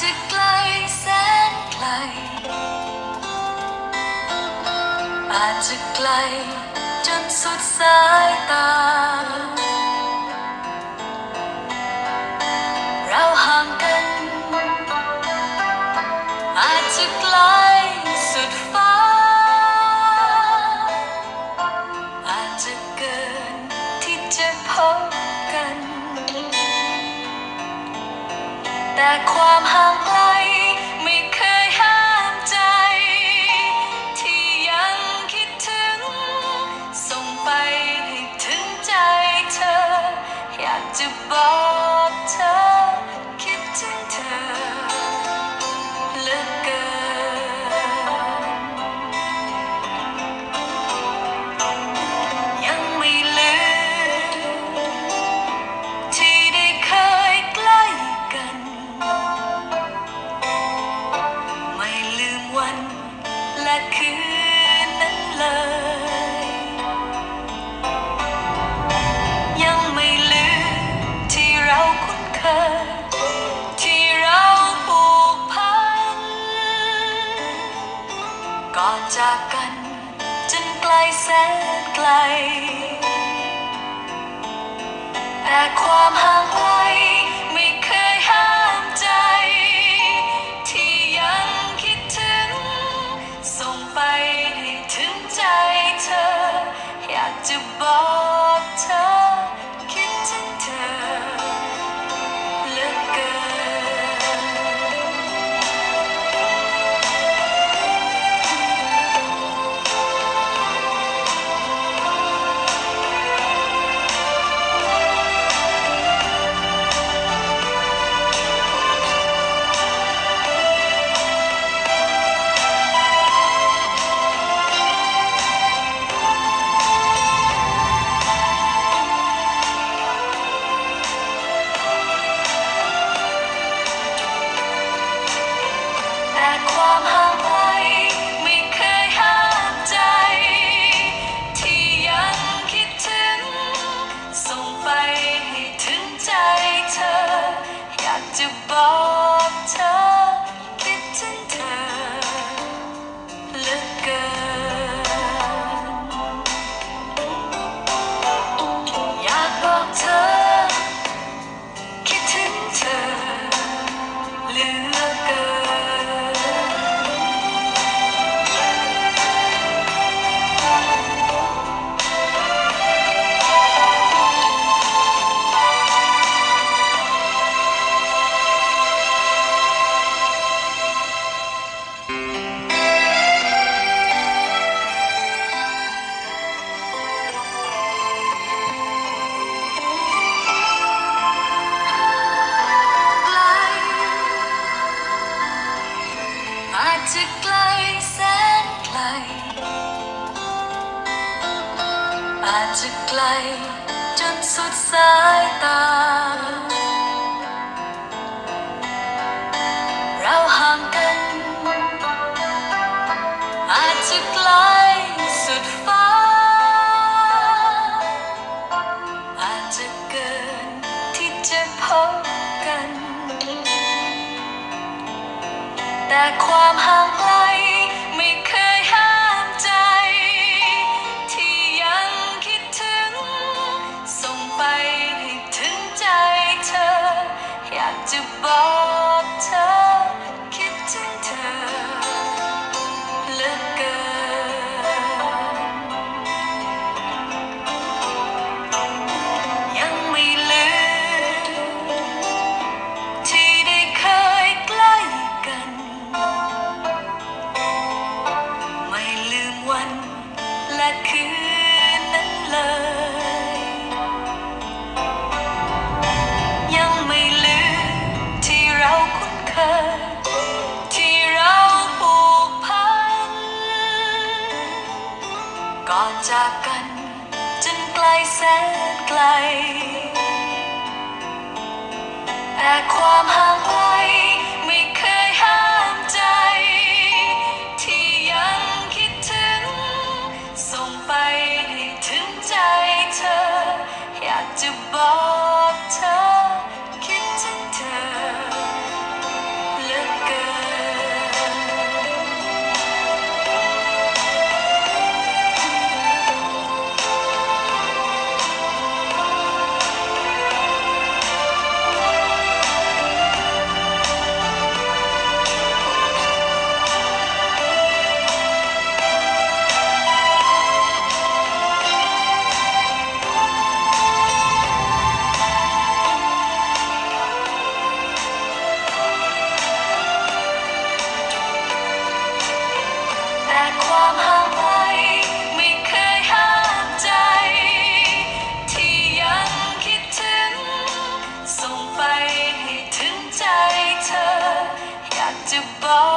จะไกลแสนไกล อาจจะไกลจนสุดสายตา แต่ความห่างไกลไม่เคยห้ามใจ ที่ยังคิดถึง ส่งไปให้ถึงใจเธอ อยากจะบอก คืนนั้นเลย ยังไม่ลืมที่เราคุ้นเคย ที่เราผูกพัน ก่อนจากกันจนไกลแสนไกลแต่ความ จะบอกเธอ คิดถึงเธอเหลือเกินอยากบอกเธอ อาจจะไกลแสนไกล อาจจะไกลจนสุดสายตา แต่ความห่างไกลไม่เคยห้ามใจ ที่ยังคิดถึง ส่งไปให้ถึงใจเธอ อยากจะบอก คืนนั้นเลย ยังไม่ลืมที่เราคุ้นเคย ที่เราผูกพัน ก่อนจากกันจนไกลแสนไกล แต่ความห่างไกล te bom.